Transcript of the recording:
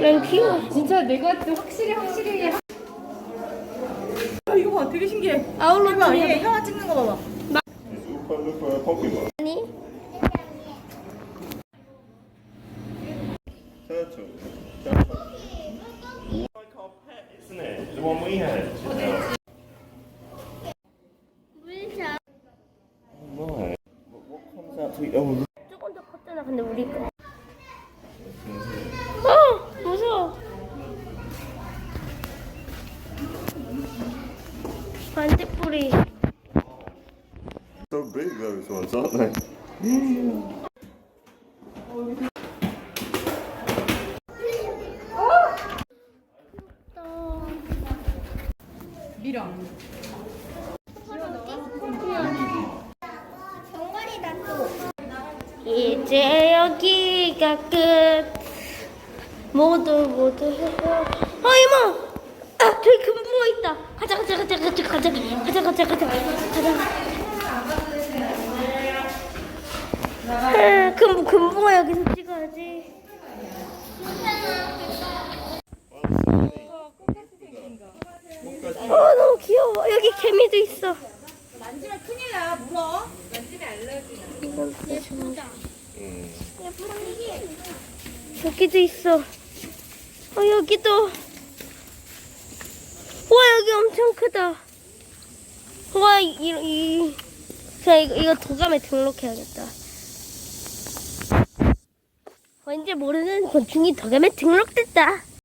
난 귀여워. 진짜 내가 확실히 확실히 아, 이거 봐, 되게 신기해. 아울러 봐, 트리. 얘 형아 찍는 거 봐봐. Turtle. Like our pet, isn't it? The one we had. 물자. Right. What, what comes out to eat? Oh, 조금 더 컸잖아. 근데 우리 거. 어 무서워. 반대뿌리. so big those ones, aren't they? 밀어. 이제 여기가 끝. 모두 모두 해서. 어 이모. 아 저기 금붕어 있다. 가자 가자 가자 가자 가자 가자 가자 가자 가자. 아, 금 금붕어 여기서 찍어야지. 어 너무 귀 여기 개미도 있어. 만지면 큰일 나, 물어. 이건 예쁘다. 예쁘다. 여기도 있어. 어 여기도. 와 여기 엄청 크다. 와 이, 이, 자 이거 이거 도감에 등록해야겠다. 왠지 모르는 곤충이 도감에 등록됐다.